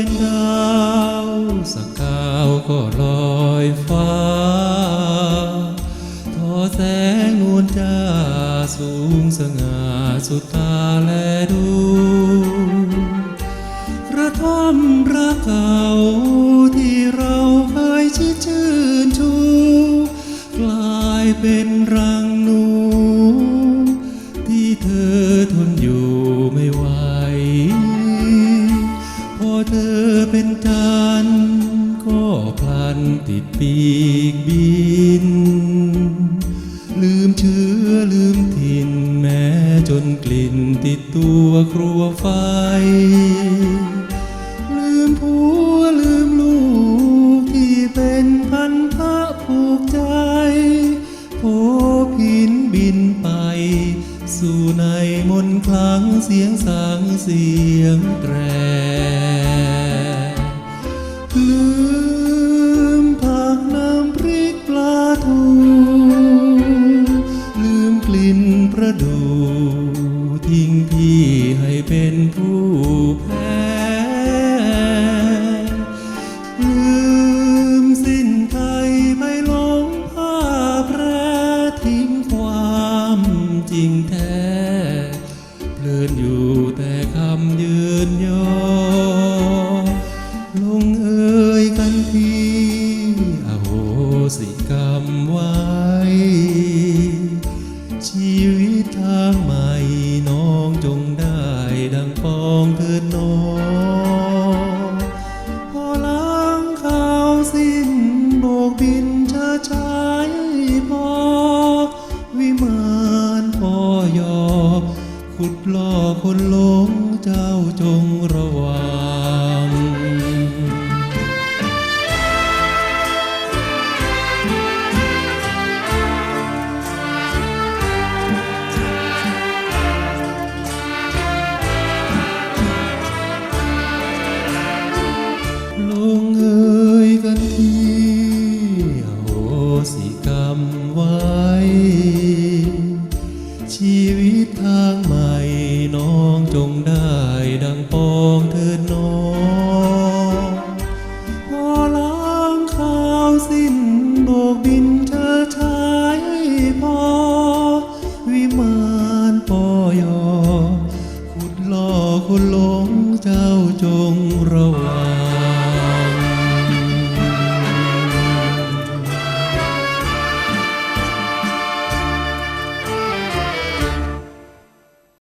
เป็นดาวสักกาวก็ลอยฟ้า ทอแสงนวลจ้าสูงสง่าสุดตาแลดูกระท่อมรักเก่าที่เราเคยชื่นชื่นชูกลายเป็นรังหนูที่เธอ ฉันก็พลันติดปีกบิน ลืมเชื้อลืมถิ่นแม้จนกลิ่นติดตัวครัวไฟ ลืมผัวลืมลูกที่เป็นพันธะผูกใจโผพินบินไป สู่ในมนคลังเสียงสางเสียงแตร ผู้แพอล้างข้าวสิ้นโบกบินชาชาพอ วิมานพอยอ ขุดล่อคนหลงเจ้าจงระวัง สิกรรมไว้ ชีวิตทางใหม่น้องจงได้ดังปองเถิดน้องพอล้างข่าวสิ้นโบกบินเธอชายพอ วิมานปอยอขุดล่อคนหลงเจ้าจงระวัง